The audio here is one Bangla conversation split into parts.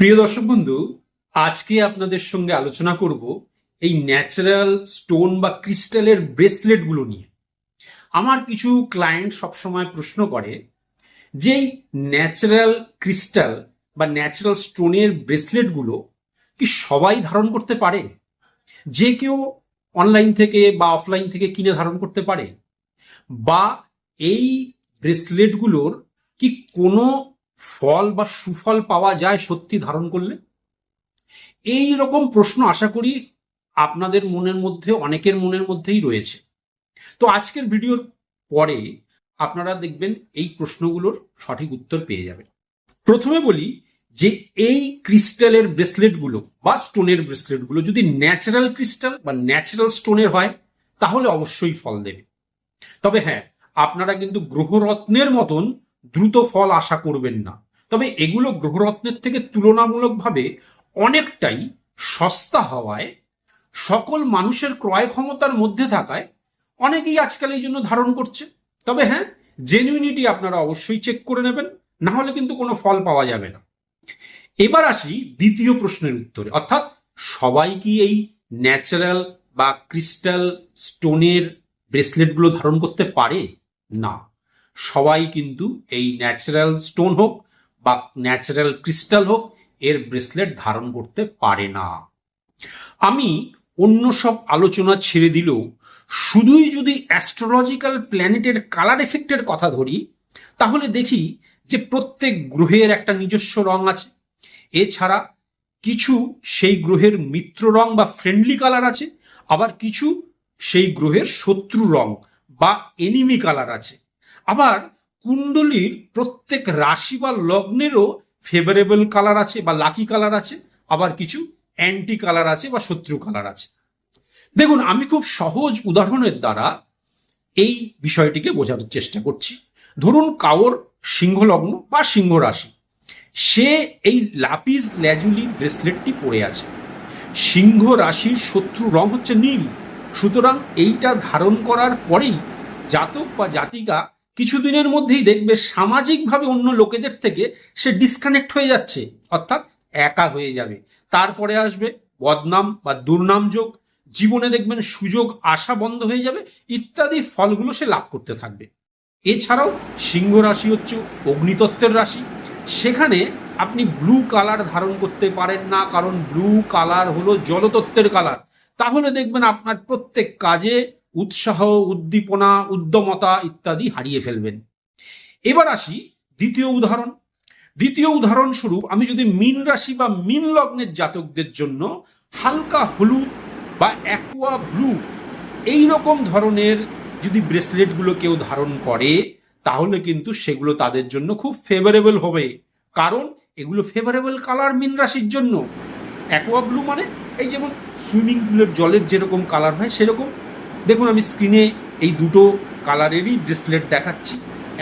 প্রিয় দর্শক বন্ধু, আজকে আপনাদের সঙ্গে আলোচনা করব এই ন্যাচারাল স্টোন বা ক্রিস্টালের ব্রেসলেটগুলো নিয়ে। আমার কিছু ক্লায়েন্ট সবসময় প্রশ্ন করে যে ন্যাচারাল ক্রিস্টাল বা ন্যাচারাল স্টোনের ব্রেসলেটগুলো কি সবাই ধারণ করতে পারে? যে কেউ অনলাইন থেকে বা অফলাইন থেকে কিনে ধারণ করতে পারে? বা এই ব্রেসলেটগুলোর কি কোনো ফল বা সুফল পাওয়া যায় সত্যি ধারণ করলে? এই রকম প্রশ্ন আশা করি আপনাদের মনের মধ্যে, অনেকের মনের মধ্যেই রয়েছে। তো আজকের ভিডিওর পরে আপনারা দেখবেন এই প্রশ্নগুলোর সঠিক উত্তর পেয়ে যাবেন। প্রথমে বলি যে এই ক্রিস্টালের ব্রেসলেটগুলো বা স্টোনের ব্রেসলেটগুলো যদি ন্যাচারাল ক্রিস্টাল বা ন্যাচারাল স্টোনের হয়, তাহলে অবশ্যই ফল দেবে। তবে হ্যাঁ আপনারা কিন্তু গ্রহরত্নের মতন দ্রুত ফল আশা করবেন না। তবে এগুলো গ্রহরত্নের থেকে তুলনামূলকভাবে অনেকটাই সস্তা হওয়ায়, সকল মানুষের ক্রয় ক্ষমতার মধ্যে থাকায় অনেকেই আজকাল এই জন্য ধারণ করছে। তবে হ্যাঁ জেনুইনিটি আপনারা অবশ্যই চেক করে নেবেন, না হলে কিন্তু কোনো ফল পাওয়া যাবে না। এবার আসি দ্বিতীয় প্রশ্নের উত্তরে। অর্থাৎ সবাই কি এই ন্যাচারাল বা ক্রিস্টাল স্টোনের ব্রেসলেটগুলো ধারণ করতে পারে? না। সবাই কিন্তু এই ন্যাচারাল স্টোন হোক বা ন্যাচারাল ক্রিস্টাল হোক, এর ব্রেসলেট ধারণ করতে পারে না। আমি অন্য সব আলোচনা ছেড়ে দিলেও শুধুই যদি অ্যাস্ট্রোলজিক্যাল প্ল্যানেটের কালার এফেক্টের কথা ধরি, তাহলে দেখি যে প্রত্যেক গ্রহের একটা নিজস্ব রং আছে। এছাড়া কিছু সেই গ্রহের মিত্র রং বা ফ্রেন্ডলি কালার আছে, আবার কিছু সেই গ্রহের শত্রু রং বা এনিমি কালার আছে। আবার কুণ্ডলীর প্রত্যেক রাশি বা লগ্নেরও ফেভারেবল কালার আছে বা লাকি কালার আছে, আবার কিছু অ্যান্টি কালার আছে বা শত্রু কালার আছে। দেখুন, আমি খুব সহজ উদাহরণের দ্বারা এই বিষয়টিকে বোঝানোর চেষ্টা করছি। ধরুন, কাওর সিংহ লগ্ন বা সিংহ রাশি সে এই লাপিস ল্যাজুলি ব্রেসলেটটি পরে আছে। সিংহ রাশির শত্রু রং হচ্ছে নীল। সুতরাং এইটা ধারণ করার পরেই জাতক বা জাতিকা কিছুদিনের মধ্যেই দেখবে সামাজিকভাবে অন্য লোকেদের থেকে সে ডিসকানেক্ট হয়ে যাচ্ছে, অর্থাৎ একা হয়ে যাবে। তারপরে আসবে বদনাম বা দুর্নাম যোগ। জীবনে দেখবেন সুযোগ, আশা বন্ধ হয়ে যাবে, ইত্যাদি ফলগুলো সে লাভ করতে থাকবে। এছাড়াও সিংহ রাশি হচ্ছে অগ্নিতত্ত্বের রাশি। সেখানে আপনি ব্লু কালার ধারণ করতে পারেন না, কারণ ব্লু কালার হলো জলতত্ত্বের কালার তাহলে দেখবেন আপনার প্রত্যেক কাজে উৎসাহ, উদ্দীপনা, উদ্যমতা ইত্যাদি হারিয়ে ফেলবেন। এবার আসি দ্বিতীয় উদাহরণ। দ্বিতীয় উদাহরণস্বরূপ আমি যদি মিন রাশি বা মিন লগ্নের জাতকদের জন্য হালকা হলুদ বা অ্যাকোয়া ব্লু এই রকম ধরনের যদি ব্রেসলেটগুলো কেউ ধারণ করে, তাহলে কিন্তু সেগুলো তাদের জন্য খুব ফেভারেবল হবে। কারণ এগুলো ফেভারেবল কালার মিন রাশির জন্য। অ্যাকোয়া ব্লু মানে এই যেমন সুইমিং পুলের জলের যেরকম কালার হয় সেরকম দেখুন, আমি স্ক্রিনে এই দুটো কালারেরই ব্রেসলেট দেখাচ্ছি।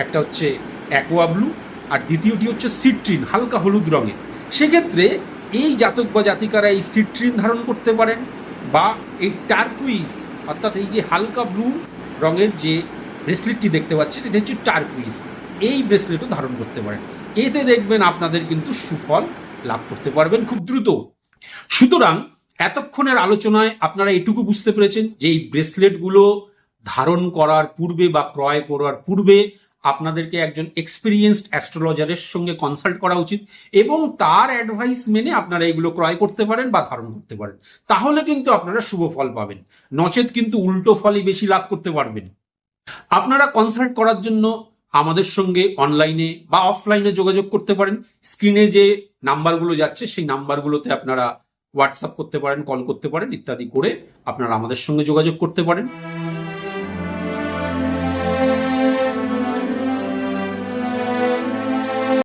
একটা হচ্ছে অ্যাকোয়া ব্লু আর দ্বিতীয়টি হচ্ছে সিট্রিন হালকা হলুদ রঙের। সেক্ষেত্রে এই জাতক বা জাতিকারা এই সিট্রিন ধারণ করতে পারেন বা এই টার্কুইজ অর্থাৎ এই যে হালকা ব্লু রঙের যে ব্রেসলেটটি দেখতে পাচ্ছেন, এটা হচ্ছে টার্কুইস এই ব্রেসলেটও ধারণ করতে পারেন। এতে দেখবেন আপনাদের কিন্তু সুফল লাভ করতে পারবেন খুব দ্রুত। সুতরাং এতক্ষণের আলোচনায় আপনারা এটুকু বুঝতে পেরেছেন যে এই ব্রেসলেটগুলো ধারণ করার পূর্বে বা ক্রয় করার পূর্বে আপনাদেরকে একজন এক্সপিরিয়েন্সড অ্যাস্ট্রোলজারের সঙ্গে কনসাল্ট করা উচিত এবং তার অ্যাডভাইস মেনে আপনারা এগুলো ক্রয় করতে পারেন বা ধারণ করতে পারেন। তাহলে কিন্তু আপনারা শুভ ফল পাবেন। নচেত কিন্তু উল্টো ফলই বেশি লাভ করতে পারবেন। আপনারা কনসাল্ট করার জন্য আমাদের সঙ্গে অনলাইনে বা অফলাইনে যোগাযোগ করতে পারেন। স্ক্রিনে যে নাম্বারগুলো যাচ্ছে, সেই নাম্বারগুলোতে আপনারা হোয়াটসঅ্যাপ করতে পারেন কল করতে পারেন ইত্যাদি করে আপনারা আমাদের সঙ্গে যোগাযোগ করতে পারেন।